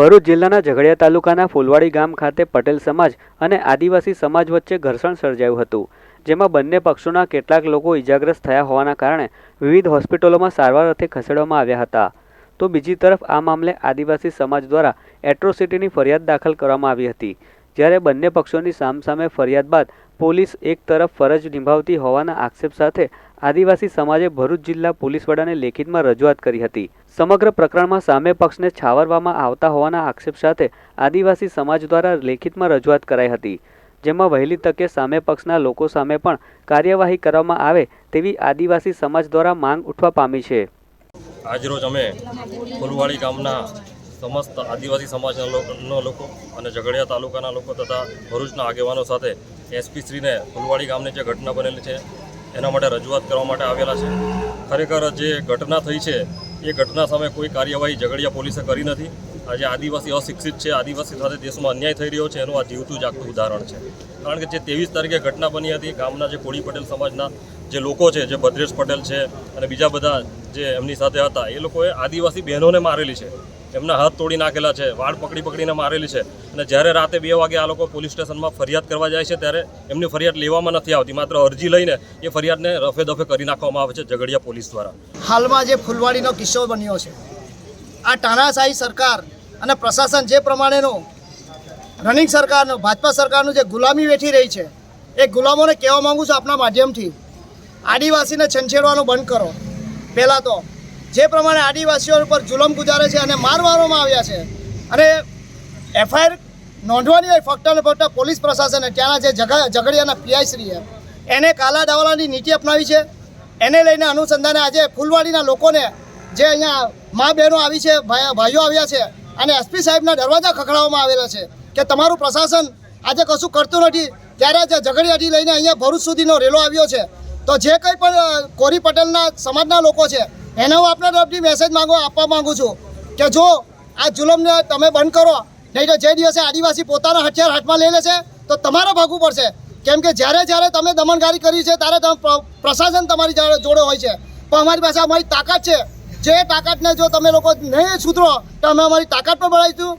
ભરૂચ જિલ્લાના ઝઘડિયા તાલુકાના ફુલવાડી ગામ ખાતે પટેલ સમાજ અને આદિવાસી સમાજ વચ્ચે ઘર્ષણ સર્જાયું હતું, જેમાં બંને પક્ષોના કેટલાક લોકો ઇજાગ્રસ્ત થયા હોવાના કારણે વિવિધ હોસ્પિટલોમાં સારવાર અર્થે ખસેડવામાં આવ્યા હતા. તો બીજી તરફ આ મામલે આદિવાસી સમાજ દ્વારા એટ્રોસિટીની ફરિયાદ દાખલ કરવામાં આવી હતી, જ્યારે બંને પક્ષોની સામસામે ફરિયાદ બાદ પોલીસ એક તરફ ફરજ નિભાવતી હોવાના આક્ષેપ સાથે આદિવાસી સમાજે ભરૂચ જિલ્લા પોલીસ વડાને લેખિતમાં રજૂઆત કરી હતી. સમગ્ર પ્રકરણમાં સામે પક્ષને છાવરવામાં આવતા હોવાના આક્ષેપ સાથે આદિવાસી સમાજ દ્વારા લેખિતમાં રજૂઆત કરાઈ હતી. જેમાં વહેલી તકે સામે પક્ષના લોકો સામે પણ કાર્યવાહી કરવામાં આવે તેવી આદિવાસી સમાજ દ્વારા માંગ ઉઠવા પામી છે. આજરોજ અમે ફુલવાડી ગામના સમસ્ત આદિવાસી સમાજના લોકો અને ઝઘડિયા તાલુકાના લોકો તથા ભરૂચના આગેવાનો સાથે એસપી શ્રીને ફુલવાડી ગામની જે ઘટના બનેલી છે એના માટે રજૂઆત કરવા માટે આવેલા છે. ખરેખર જે ઘટના થઈ છે, એ ઘટના સામે કોઈ કાર્યવાહી ઝઘડિયા પોલીસે કરી નથી. આજે આદિવાસી અશિક્ષિત છે, આદિવાસી સાથે દેશમાં અન્યાય થઈ રહ્યો છે, એનું આ જીવતું જાગતું ઉદાહરણ છે. કારણ કે જે ત્રેવીસ તારીખે ઘટના બની હતી, ગામના જે કોળી પટેલ સમાજના જે લોકો છે, જે ભદ્રેશ પટેલ છે અને બીજા બધા જે એમની સાથે હતા, એ લોકોએ આદિવાસી બહેનોને મારેલી છે. એમના હાથ તોડી નાખેલા છે, વાળ પકડી પકડીને મારેલી છે. અને જ્યારે રાતે બે વાગે આ લોકો પોલીસ સ્ટેશનમાં ફરિયાદ કરવા જાય છે, ત્યારે એમની ફરિયાદ લેવામાં નથી આવતી. માત્ર અરજી લઈને એ ફરિયાદને રફે દફે કરી નાખવામાં આવે છે ઝઘડિયા પોલીસ દ્વારા. હાલમાં જે ફૂલવાડીનો કિસ્સો બન્યો છે, આ ટાણાશાહી સરકાર અને પ્રશાસન જે પ્રમાણેનો રનિંગ સરકારનો, ભાજપા સરકારનું જે ગુલામી વેઠી રહી છે, એ ગુલામોને કહેવા માગું છું આપના માધ્યમથી, આદિવાસીને છંછેડવાનું બંધ કરો. પહેલાં તો જે પ્રમાણે આદિવાસીઓ ઉપર જુલમ ગુજારે છે અને માર મારવામાં આવ્યા છે અને એફઆઈઆર નોંધવાની હોય ફક્ત ને ફક્ત પોલીસ પ્રશાસને, ત્યાંના જે ઝઘડિયાના પીઆઈશ્રીએ, એને કાલા દાવાલાની નીતિ અપનાવી છે. એને લઈને અનુસંધાને આજે ફૂલવાડીના લોકોને જે અહીંયા મા બહેનો આવી છે ભાઈઓ આવ્યા છે અને એસપી સાહેબના દરવાજા ખખડાવવામાં આવેલા છે કે તમારું પ્રશાસન આજે કશું કરતું નથી. ત્યારે જે ઝઘડિયાથી લઈને અહીંયા ભરૂચ સુધીનો રેલો આવ્યો છે. તો જે કંઈ પણ કોરી પટેલના, સમાજના લોકો છે, એને હું આપણા તરફથી મેસેજ માંગો, આપવા માંગુ છું કે જો આ જુલમને તમે બંધ કરો, નહીં તો જે દિવસે આદિવાસી પોતાના હથિયાર હાથમાં લઈ લેશે, તો તમારે ભાગવું પડશે. કેમ કે જ્યારે જ્યારે તમે દમનકારી કરી છે, ત્યારે પ્રશાસન તમારી જોડે હોય છે. પણ અમારી પાસે અમારી તાકાત છે. જે તાકાતને જો તમે લોકો નહીં સુધરો તો અમે અમારી તાકાત પણ બનાવીશું